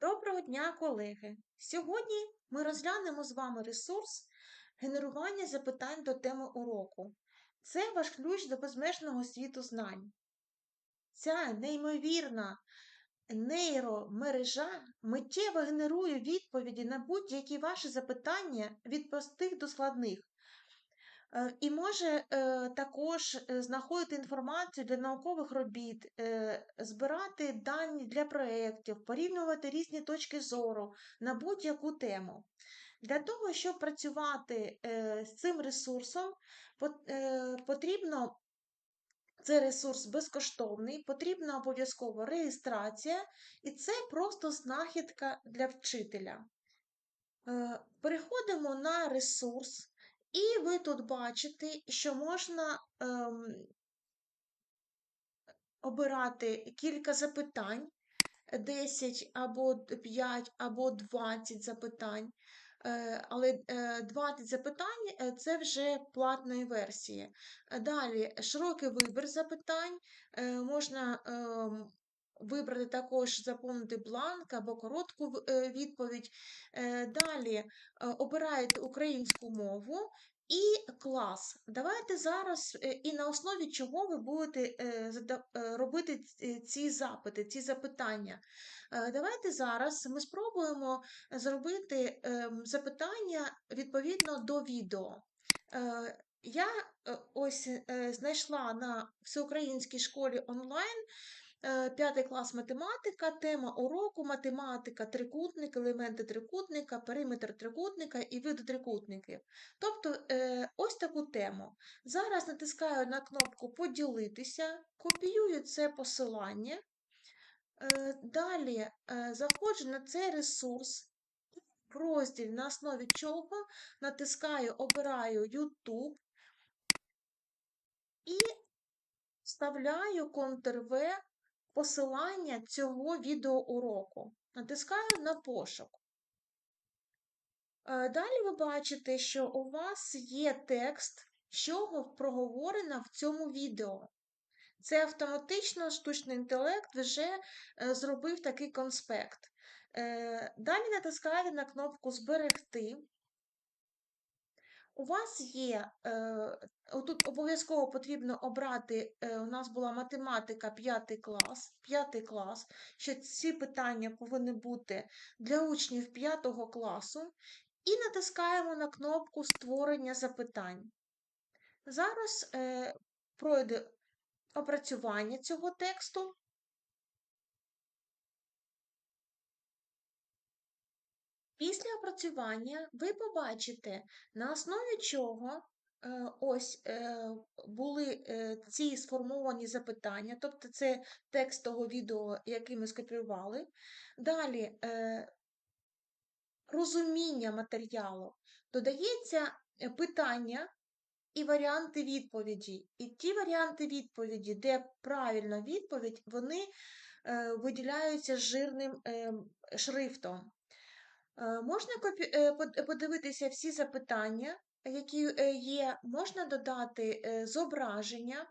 Доброго дня, колеги! Сьогодні ми розглянемо з вами ресурс генерування запитань до теми уроку. Це ваш ключ до безмежного світу знань. Ця неймовірна нейромережа миттєво генерує відповіді на будь-які ваші запитання від простих до складних. І може е, також знаходити інформацію для наукових робіт, збирати дані для проєктів, порівнювати різні точки зору на будь-яку тему. Для того, щоб працювати з цим ресурсом, пот- потрібно це ресурс безкоштовний, потрібна обов'язково реєстрація, і це просто знахідка для вчителя. Е, Переходимо на ресурс, і ви тут бачите, що можна ем, обирати кілька запитань, 10 або 5, або 20 запитань. Е, Але е, 20 запитань е, це вже платної версії. Е, Далі широкий вибір запитань. Е, Можна ем, вибрати також заповнити бланк або коротку е, відповідь. Е, Далі е, обираєте українську мову і клас. Давайте зараз і на основі чого ви будете робити ці запити, ці запитання. Давайте зараз ми спробуємо зробити ем, запитання відповідно до відео. Я ось знайшла на всеукраїнській школі онлайн п'ятий клас математика, тема уроку, математика, трикутник, елементи трикутника, периметр трикутника і види трикутників. Тобто е, ось таку тему. Зараз натискаю на кнопку Поділитися, копіюю це посилання. Е, Далі е, заходжу на цей ресурс, в розділ на основі чого натискаю, обираю YouTube і вставляю Ctrl-V посилання цього відеоуроку. Натискаю на пошук. Е, Далі ви бачите, що у вас є текст, що проговорено в цьому відео. Це автоматично штучний інтелект вже е, зробив такий конспект. Е, Далі натискаєте на кнопку Зберегти. У вас є, е, тут обов'язково потрібно обрати, е, у нас була математика 5 клас, 5 клас, що ці питання повинні бути для учнів 5 класу, і натискаємо на кнопку Створення запитань. Зараз е, пройде опрацювання цього тексту. Після опрацювання ви побачите, на основі чого е, ось е, були е, ці сформовані запитання, тобто це текст того відео, який ми скопіювали. Далі розуміння матеріалу. Додається питання і варіанти відповіді. І ті варіанти відповіді, де правильна відповідь, вони виділяються жирним е, шрифтом. Е, Можна копі- е, подивитися всі запитання, які е, є, можна додати е, зображення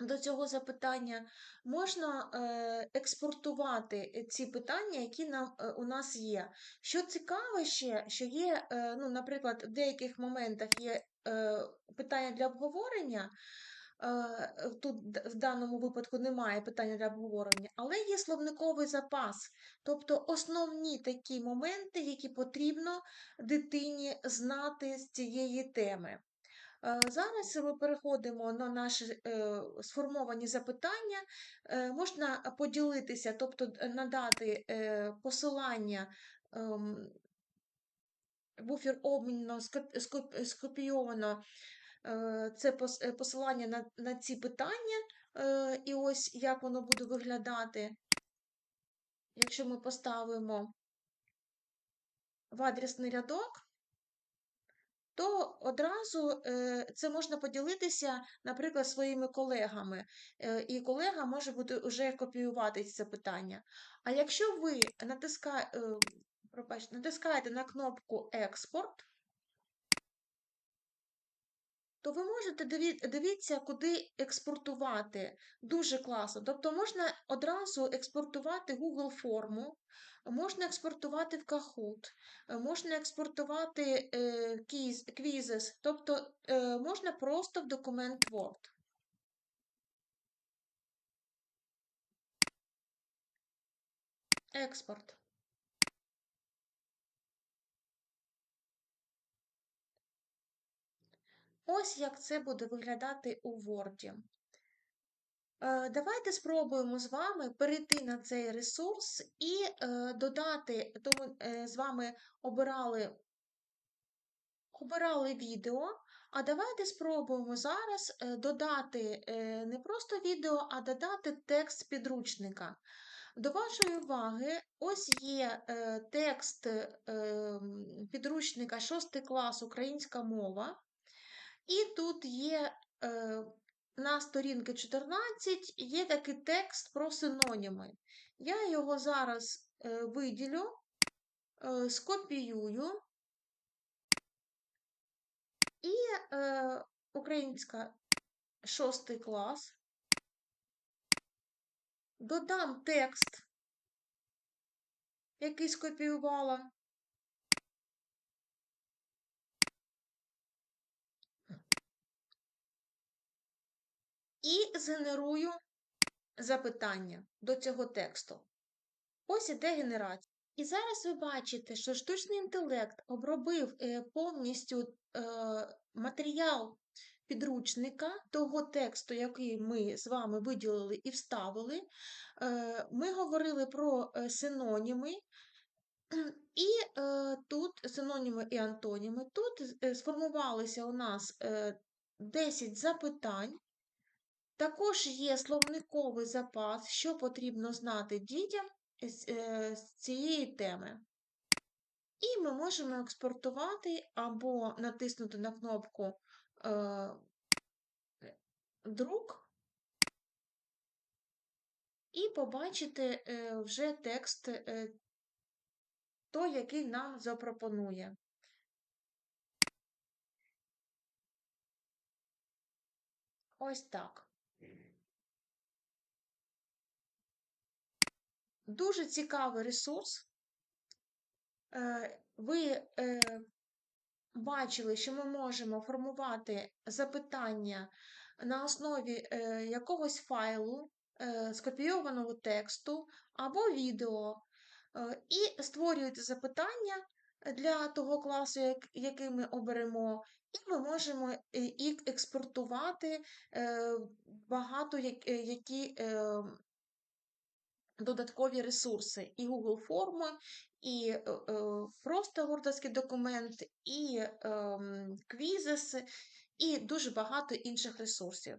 до цього запитання, можна е, експортувати ці питання, які нам, е, у нас є. Що цікаво ще, що є, е, ну, наприклад, в деяких моментах є е, питання для обговорення. Е, Тут в даному випадку немає питання для обговорення, але є словниковий запас, тобто основні такі моменти, які потрібно дитині знати з цієї теми. Е, Зараз ми переходимо на наші е, сформовані запитання. Е, Можна поділитися, тобто надати е, посилання. ем, Буфер обміну скоп- скоп- скопійовано е, це е, посилання на, на ці питання, е, і ось як воно буде виглядати, якщо ми поставимо в адресний рядок. то одразу е, це можна поділитися, наприклад, своїми колегами, е, і колега може бути вже копіювати ці запитання. А якщо ви натиска, е, натискаєте на кнопку Експорт, то ви можете дивіться, куди експортувати. Дуже класно. Тобто можна одразу експортувати Google форму, можна експортувати в Kahoot, можна експортувати е, Quizzes, тобто е, можна просто в документ Word. Експорт. Ось як це буде виглядати у Word. Е, Давайте спробуємо з вами перейти на цей ресурс і е, додати, то ми е, з вами обирали, обирали відео, а давайте спробуємо зараз додати не просто відео, а додати текст підручника. До вашої уваги, ось є текст підручника 6 клас українська мова, і тут є е, на сторінки 14 є такий текст про синоніми. Я його зараз е, виділю, е, скопіюю і е, українська 6 клас. Додам текст, який скопіювала. І згенерую запитання до цього тексту. Ось іде генерація. І зараз ви бачите, що штучний інтелект обробив е, повністю е, матеріал підручника того тексту, який ми з вами виділили і вставили. Е, Ми говорили про синоніми. І е, тут синоніми і антоніми. Тут сформувалися у нас е, 10 запитань. Також є словниковий запас, що потрібно знати дітям з, е, цієї теми. І ми можемо експортувати або натиснути на кнопку е, Друк і побачити е, вже текст той, який нам запропонує. Ось так. Дуже цікавий ресурс. Е, Ви е, бачили, що ми можемо формувати запитання на основі е, якогось файлу, скопійованого тексту або відео, і створюєте запитання для того класу, який ми оберемо, і ми можемо їх експортувати багато які додаткові ресурси, і Google форми, і е, е, просто вордовський документ, і е, квізис, і дуже багато інших ресурсів.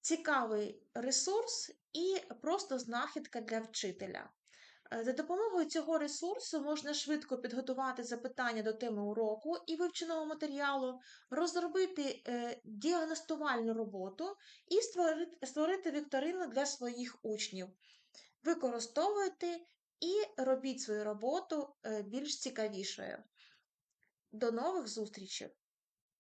Цікавий ресурс і просто знахідка для вчителя. Е, за допомогою цього ресурсу можна швидко підготувати запитання до теми уроку і вивченого матеріалу, розробити е, діагностувальну роботу і створити вікторину для своїх учнів. Використовуйте і робіть свою роботу е, більш цікавішою. До нових зустрічей!